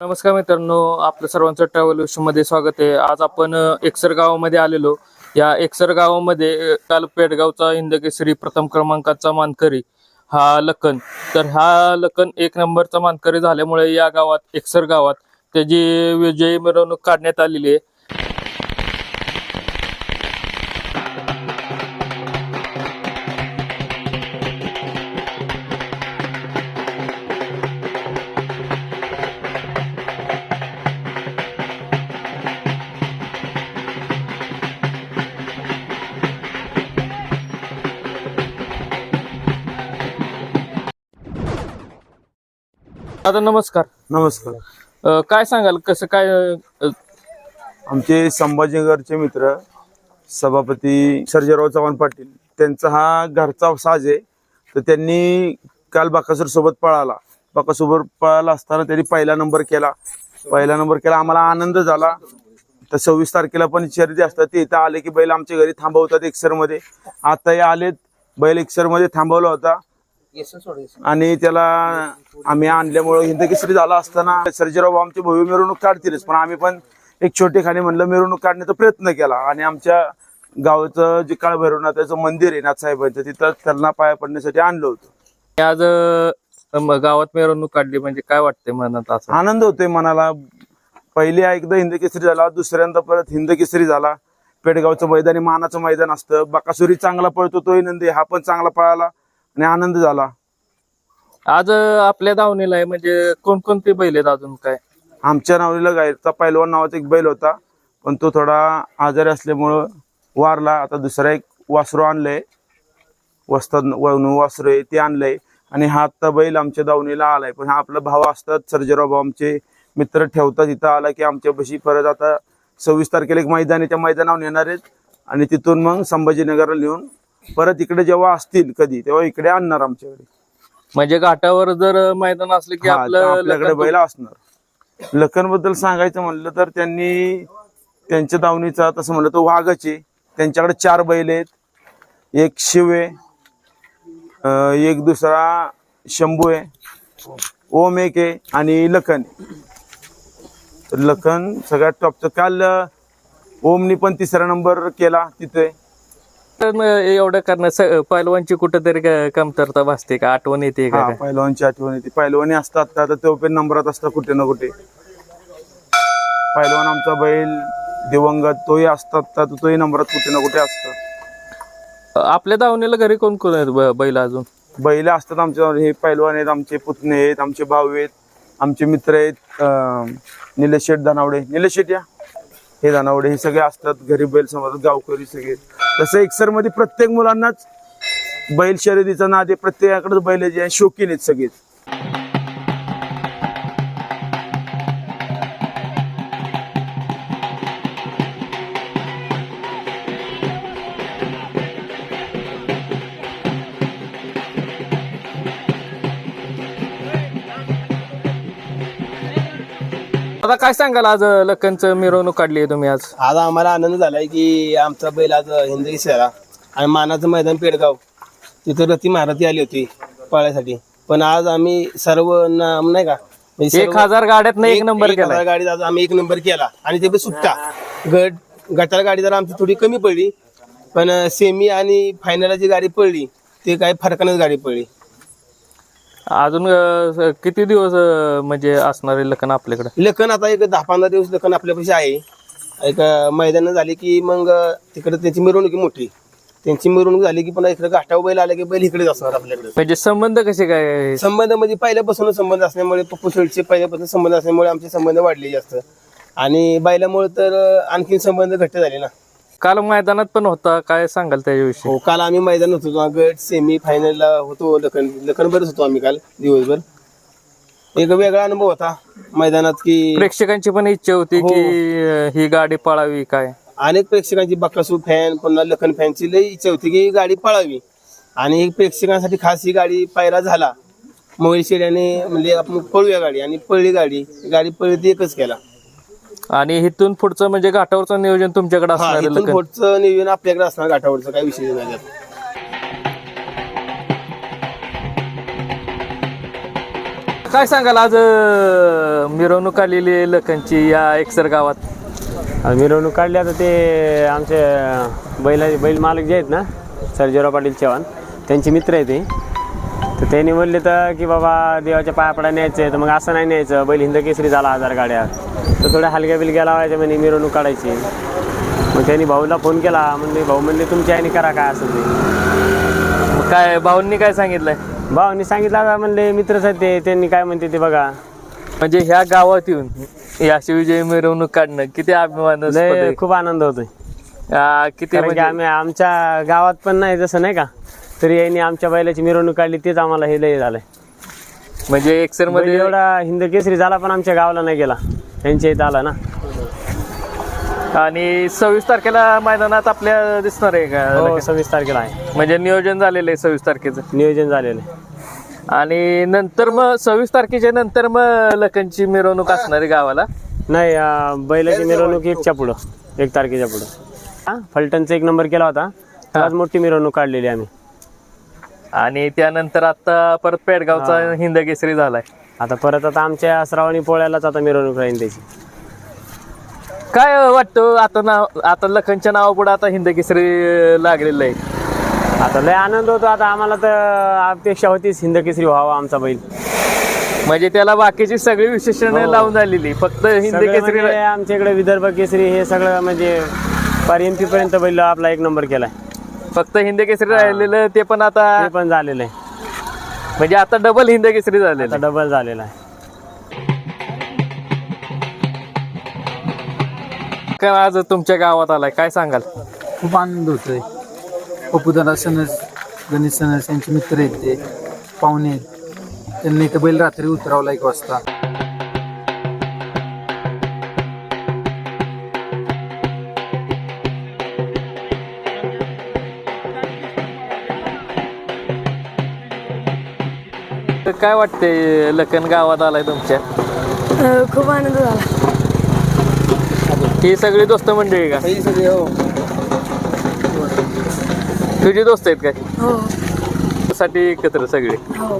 नमस्कार मित्रांनो आपलं सर्वांचं ट्रॅव्हलमध्ये स्वागत आहे. आज आपण एक्सर एकसर गावामध्ये आलेलो. या एकसर गावामध्ये काल पेडगावचा हिंदकेसरी प्रथम क्रमांकाचा मानकरी हा लखन. तर हा लखन एक नंबरचा मानकरी झाल्यामुळे या गावात एकसर गावात त्याची विजयी मिरवणूक काढण्यात आलेली आहे. दादा नमस्कार. नमस्कार. अ, काय सांगाल? कसं काय अ, आमचे संभाजीनगरचे मित्र सभापती सर्जेराव चव्हाण पाटील त्यांचा हा घरचा साज आहे. तर त्यांनी काल बाकासूर सोबत पळाला. बाकासोबत पळाला असताना त्यांनी पहिला नंबर केला. पहिला नंबर केला आम्हाला आनंद झाला. तर सव्वीस तारखेला पण शर्यती असतात ते इथं आले की बैल आमच्या घरी थांबवतात एक्सरमध्ये. आताही आलेत बैल एक्सरमध्ये थांबवला होता. आणि त्याला आम्ही आणल्यामुळं हिंदकेसरी झाला असताना सर्जेराव आमची भव्य मिरवणूक काढतीलच. पण आम्ही पण एक छोटे खाली म्हणलं मिरवणूक काढण्याचा प्रयत्न केला. आणि आमच्या गावाचं जे काळ भैरवनाथाचं मंदिर आहे नाथसाहेबांचं तिथं त्यांना पाया पडण्यासाठी आणलं होतं. आज गावात मिरवणूक काढली म्हणजे काय वाटते मनात असं? आनंद होतोय मनाला. पहिले एकदा हिंदकेसरी झाला दुसऱ्यांदा परत हिंदकेसरी झाला. पेडगावचं मैदानी मानाचं मैदान असतं. बाकासुरी चांगला पळतो तोही नंदी हा पण चांगला पळाला आणि आनंद झाला. आज आपल्या दावणीला आहे म्हणजे कोणकोणते बैल आहेत अजून काय? आमच्या नावलीला गायचा पैलवान नावाचा एक बैल होता पण तो थोडा आजारी असल्यामुळं वारला. आता दुसरा एक वासरू आणलंय वस्तात वासरू आहे ते आणलंय. आणि हा आत्ता बैल आमच्या दावणीला आलाय. पण हा आपला भाव असतात सर्जेराव भाऊ आमचे मित्र ठेवतात इथं आला की आमच्यापाशी परत आता सव्वीस तारखेला एक मैदान आहे त्या मैदानावर नेणार आहेत. आणि तिथून मग संभाजीनगरला नेऊन परत इकडे जेव्हा असतील कधी तेव्हा इकडे आणणार आमच्याकडे. म्हणजे घाटावर जर मैदान असले की हा, आपलं आपल्याकडे बैल असणार. लखनबद्दल सांगायचं म्हणलं तर त्यांनी त्यांच्या दावणीचा तसं म्हणलं तर वाघच आहे त्यांच्याकडे चार बैल आहेत. एक शिव अं, एक दुसरा शंभू आहे ओम एक आहे आणि लखन. तर लखन सगळ्यात टॉपचं काल अं, ओमनी पण तिसरा नंबर केला तिथे. मग एवढं करणं पैलवानची कुठेतरी कमतरता भासते का? आठवण येते का? काय? पहिलवानची आठवण येते. पहिलवानी असतात तर तो पण नंबरात असतात कुठे ना कुठे. पहिलवान आमचा बैल दिवंगत तोही असतात तर तोही नंबरात कुठे ना कुठे असतं. आपल्या दावणीला घरी कोण कोण आहेत बैल अजून? बैल असतात आमच्या हे पैलवान आहेत आमचे पुतणे आहेत आमचे भाऊ आहेत आमचे मित्र आहेत निलेश शेठ दानावडे निलेश शेठ या? हे दानावडे हे सगळे असतात घरी बैल समाजात गावकरी सगळे. तसं एकसरमध्ये प्रत्येक मुलांनाच बैल शर्यतीचा नाद आहे प्रत्येकाकडेच बैल जे आहे शौकीन आहेत सगळेच. आता काय सांगाल आज लखनचं मिरवणूक काढली आहे तुम्ही आज? आज आम्हाला आनंद झालाय की आमचा बैल आज हिंदगी शहरा आणि मानाचं मैदान पेडगाव तिथं रती महारथी आली होती पळायसाठी. पण आज आम्ही सर्व नाही का म्हणजे एक हजार गाड्यात एक नंबर एक केला हजार गाडीत आज आम्ही एक नंबर केला. आणि ते पण सुट्टा. गट गटाला गाडी जरा आमची थोडी कमी पडली. पण सेमी आणि फायनलला जी गाडी पडली ते काही फरकानच गाडी पडली. अजून अ, किती दिवस अ, म्हणजे असणार आहे लखन आपल्याकडे? लखन आता एक दहा पंधरा दिवस लखन आपल्यापाशी आहे. एक मैदान झाली की मग तिकडे त्यांची मिरवणूक आहे मोठी. त्यांची मिरवणूक झाली की पुन्हा इकडे घाटावर बैल आले की बैल इकडेच असणार आपल्याकडे. म्हणजे संबंध कसे काय संबंध म्हणजे पहिल्यापासून संबंध असल्यामुळे पप्पू शेळचे पहिल्यापासून संबंध असल्यामुळे आमचे संबंध वाढले जास्त आणि बैलामुळे तर आणखीन संबंध घट्ट झाले ना. काल मैदानात पण होता. काय सांगाल त्याच्याविषयी? हो काल आम्ही मैदानात होतो. गट सेमी फायनलला होतो. लखन लखन बरंच होतो आम्ही काल दिवसभर. एक वेगळा अनुभव होता मैदानात की प्रेक्षकांची पण इच्छा होती की अ, ही गाडी पळावी काय? अनेक प्रेक्षकांची बक्कासूर फॅन पुन्हा लखन फॅनची लई इच्छा होती की ही गाडी पळावी. आणि प्रेक्षकांसाठी खास ही गाडी पायरा झाला. मोबाईल शेड्याने म्हणजे आपण पळूया गाडी. आणि पळली गाडी. गाडी पळली ती एकच केला. आणि इथून पुढचं म्हणजे घाटावरचं नियोजन तुमच्याकडे हा असणार आहे इथून लखन पुढचं नियोजन आपल्याकडे असणार घाटावरचं काही विषय नाही त्यात. काय सांगाल आज अं, मिरवणूक आलेली लखनची या एकसर गावात? मिरवणूक काढली आता ते आमचे बैला बैल मालक जे आहेत ना सर्जेराव पाटील चव्हाण त्यांचे मित्र आहे ते. तर त्यांनी म्हणले तर की बाबा देवाच्या पाया पडा न्यायचं तर मग असं नाही न्यायचं. बैल हिंद केसरी झाला हजार गाड्या. तर थोड्या हलक्या बिलक्या लावायच्या म्हणे मिरवणूक काढायची. मग त्यांनी भाऊला फोन केला. म्हणजे भाऊ म्हणले तुमच्या आईने करा काय असेल ते. काय भाऊंनी काय सांगितलंय? भाऊनी सांगितलं म्हणले मित्रच आहेत ते. त्यांनी काय म्हणते ते बघा. म्हणजे ह्या गावात येऊन या शिवजय मिरवणूक काढणं किती अभिमान खूप आनंद होतोय. किती म्हणजे आम्ही आमच्या गावात पण नाही जसं नाही का? तरी यांनी आमच्या बैलाची मिरवणूक काढली तेच आम्हाला हे लय झालंय. म्हणजे एकसरमध्ये एवढा हिंद केसरी झाला पण आमच्या गावाला नाही गेला. यांच्या इथं आला ना. आणि सव्वीस तारखेला मैदानात आपल्या दिसणार आहे का? हो सव्वीस तारखेला आहे. म्हणजे नियोजन झालेलं आहे सव्वीस तारखेचं. नियोजन झालेलं आहे. आणि नंतर मग सव्वीस तारखेच्या नंतर मग लखनची मिरवणूक असणार आहे गावाला? नाही बैलाची मिरवणूक एकच्या पुढं एक तारखेच्या पुढं. हा फलटणचा एक नंबर केला होता. आज मोठी मिरवणूक काढलेली आम्ही. आणि त्यानंतर आता परत पेडगावचा हिंद केसरी झालाय. आता परत आता आमच्या श्रावणी पोळ्यालाच आता मिरवणूक राहील त्याची. काय वाटतं आता नाव आता लखनच्या नावापुढे आता हिंद केसरी लागलेलं आहे? आता लय आनंद होतो आता आम्हाला तर अपेक्षा होतीच हिंद केसरी व्हावा आमचा बैल. म्हणजे त्याला बाकीची सगळी विशेषण लावून झालेली फक्त हिंद सगळं केसरी म्हणजे आमच्या इकडे विदर्भ केसरी हे सगळं म्हणजे पार एम पी पर्यंत बैल आपला एक नंबर केलाय. फक्त हिंद केसरी राहिलेलं ते पण आता ते पण झालेलं आहे. म्हणजे आता डबल हिंद केसरी झालेलं आता आहे. डबल झालेला आहे. काय आज तुमच्या गावात आलाय? काय सांगाल? खूप आनंद होतोय. पप्पूदादा सनस गणेश सनस यांचे मित्र आहेत ते. पाहुणे आहेत. त्यांनी इथं बैल रात्री उतरावला एक वाजता. काय वाटतंय लखन गावात आलाय तुमच्या? अ, खूप आनंद झाला. ही सगळी दोस्त मंडळी का? हे सगळे हो. तुझी दोस्त आहेत काय? हो. साठी एकत्र सगळे. हो.